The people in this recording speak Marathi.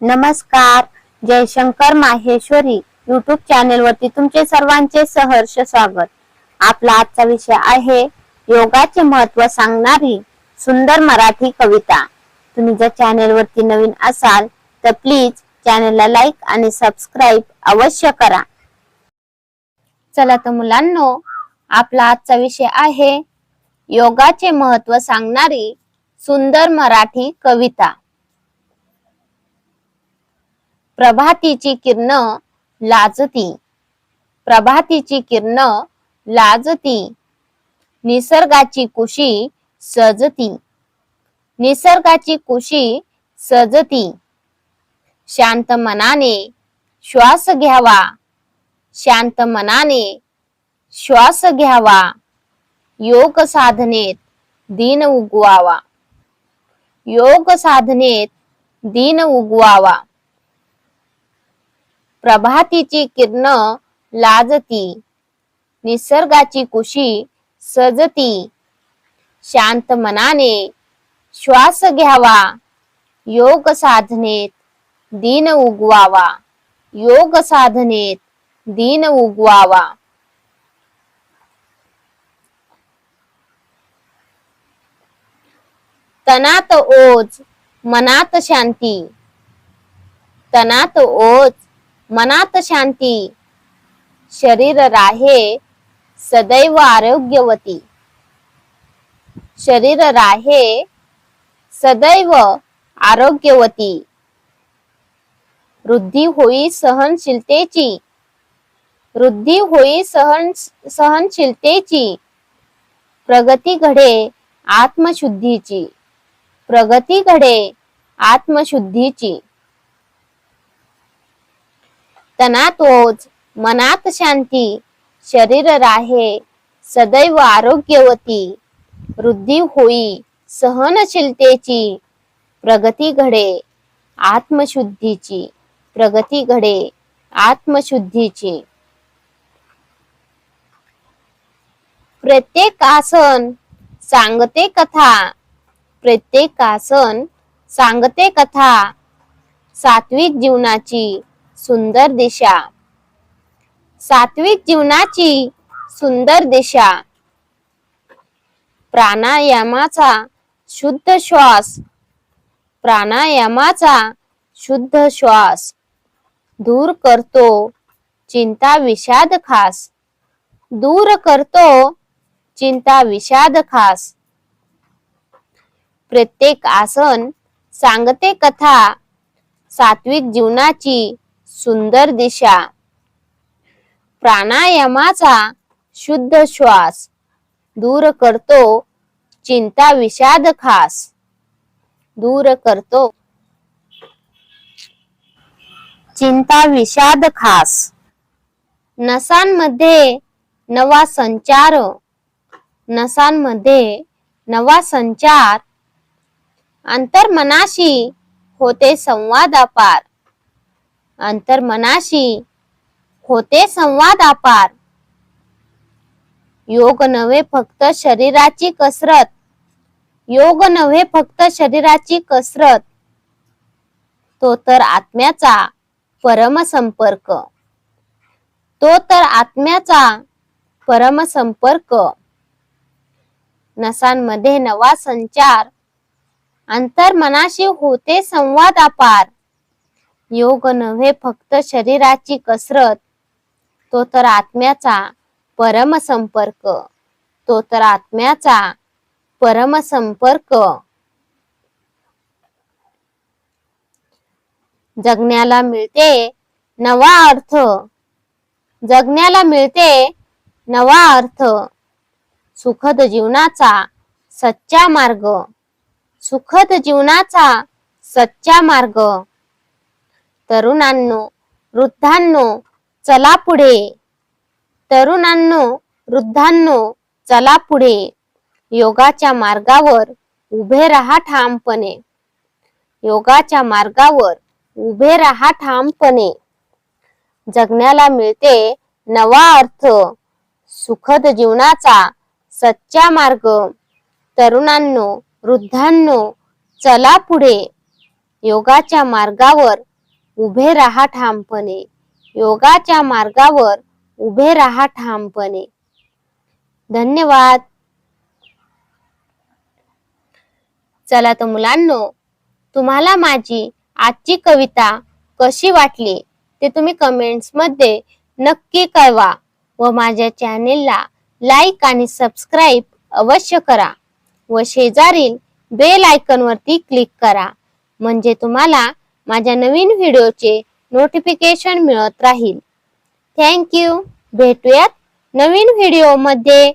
नमस्कार जयशंकर माहेश्वरी युट्यूब चॅनेल वरती तुमचे सर्वांचे सहर्ष स्वागत. आपला आजचा विषय आहे योगाचे महत्त्व सांगणारी सुंदर मराठी कविता. तुम्ही जर चॅनेल वरती नवीन असाल तर प्लीज चॅनेलला लाईक आणि सबस्क्राईब अवश्य करा. चला तर मुलांनो आपला आजचा विषय आहे योगाचे महत्त्व सांगणारी सुंदर मराठी कविता. प्रभातीची किरण लाजती. प्रभातीची किरण लाजती. निसर्गाची कुशी सजती. निसर्गाची कुशी सजती. शांत मनाने श्वास घ्यावा. शांत मनाने श्वास घ्यावा. योग साधनेत दिन उगवावा. योग साधनेत दिन उगवावा. प्रभातीची किरण लाजती निसर्गाची कुशी सजती. शांत मनाने श्वास घ्यावा योग साधनेत दिन उगवावा. योग साधनेत दिन उगवावा. तनात ओज मनात शांती. तनात ओज मनात शांती. शरीर राहे सदैव आरोग्यवती. शरीर राहे सदैव आरोग्यवती. वृद्धी होई सहनशीलतेची. वृद्धी होई सहन सहनशीलतेची. प्रगती घडे आत्मशुद्धीची. प्रगती घडे आत्मशुद्धीची. तना तोच मनात शांती शरीर राहे सदैव आरोग्यवती वृद्धी होई सहनशीलतेची प्रगती घडे आत्मशुद्धीची प्रगती घडे आत्मशुद्धीची. प्रत्येक आसन सांगते कथा प्रत्येक आसन सांगते कथा सात्विक जीवनाची सुंदर दिशा. सात्विक जीवनाची सुंदर दिशा. प्राणायामाचा शुद्ध श्वास. प्राणायामाचा शुद्ध श्वास. दूर करतो चिंता विषाद खास. दूर करतो चिंता विषाद खास. प्रत्येक आसन सांगते कथा. सात्विक जीवनाची सुंदर दिशा. प्राणायामाचा शुद्ध श्वास दूर करतो चिंता विषाद खास. दूर करतो. चिंता विषाद खास. नसांमध्ये नवा संचार नसांमध्ये नवा संचार. अंतर्मनाशी होते संवाद अपार. अंतर्मनाशी होते संवाद अपार. योग नव्हे फक्त शरीराची कसरत. योग नव्हे फक्त शरीराची कसरत. तो तर आत्म्याचा परमसंपर्क. तो तर आत्म्याचा परमसंपर्क. नसांमध्ये नवा संचार. अंतर्मनाशी होते संवाद अपार. योग नव्हे फक्त शरीराची कसरत. तो तर आत्म्याचा परमसंपर्क. तो तर आत्म्याचा परमसंपर्क. जगण्याला मिळते नवा अर्थ. जगण्याला मिळते नवा अर्थ. सुखद जीवनाचा सच्चा मार्ग. सुखद जीवनाचा सच्चा मार्ग. तरुणांनो वृद्धांनो चला पुढे. तरुणांनो वृद्धांनो चला पुढे. योगाच्या मार्गावर उभे राहा ठामपणे. योगाच्या मार्गावर उभे राहा ठामपणे. जगण्याला मिळते नवा अर्थ. सुखद जीवनाचा सच्चा मार्ग. तरुणांनो वृद्धांनो चला पुढे. योगाच्या मार्गावर उभे राहा ठामपणे. योगाच्या मार्गावर उभे राहा ठामपणे. धन्यवाद. चला तर मुलांनो तुम्हाला माझी आजची कविता कशी वाटली ते तुम्ही कमेंट्समध्ये नक्की कळवा व माझ्या चॅनेलला लाईक आणि सबस्क्राईब अवश्य करा व शेजारील बेल आयकॉन वरती क्लिक करा. म्हणजे तुम्हाला माझ्या नवीन व्हिडिओचे नोटिफिकेशन मिळत राहील. थँक्यू भेटूयात नवीन व्हिडिओमध्ये.